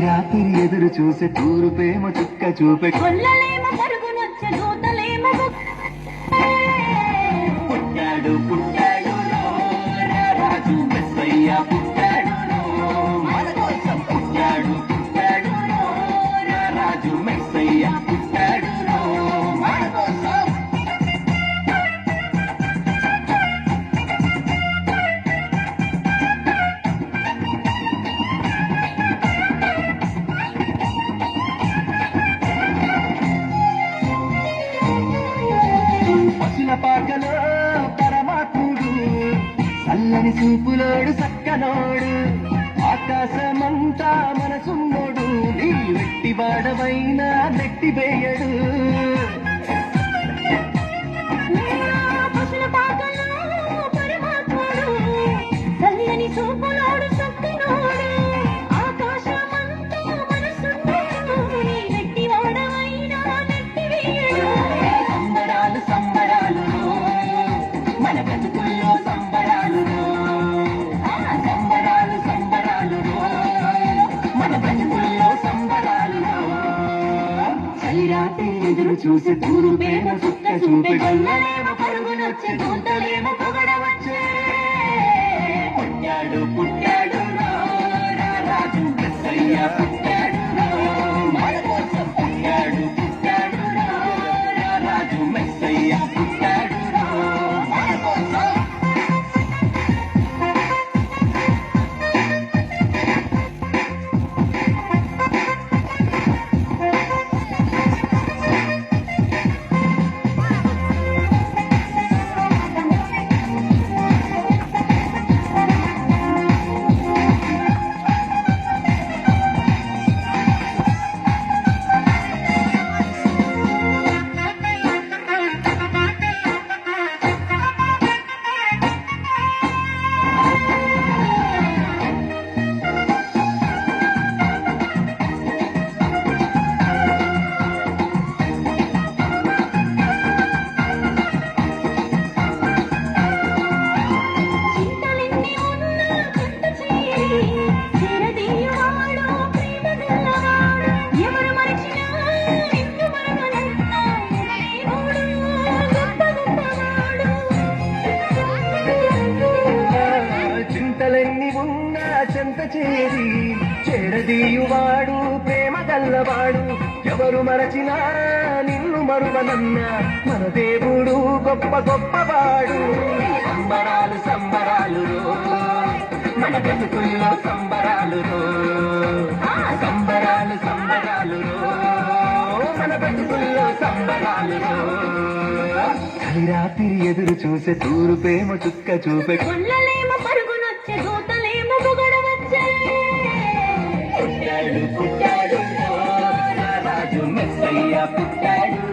రాత్రి ఎదురు చూసే టూరు ప్రేమ చుక్క చూపే పుట్టాడు చల్లని చూపులోడు సక్కనోడు. ఆకాశమంతా మనసున్నోడు. నీ వెట్టి వాడవైనా నెట్టి వేయడు చలిరాత్రి ఎదురు చూసి దూరు పేమ చుక్క చూపి గల్లలేమ పరుగునొచ్చి దూతలేమో పొగడవచ్చే చెడదీయువాడు ప్రేమ గల్లవాడు. ఎవరు మరచినా నిన్ను మరువనన్న మన దేవుడు గొప్ప గొప్పవాడు. సంబరాలు సంబరాలు మన బ్రతుకుల్లో సంబరాలు సంబరాలు సంబరాలు మన బ్రతుకుల్లో సంబరాలు చలిరాత్రి ఎదురు చూసే తూరు ప్రేమ చుక్క చూపే కొల్లలేమ to miss the up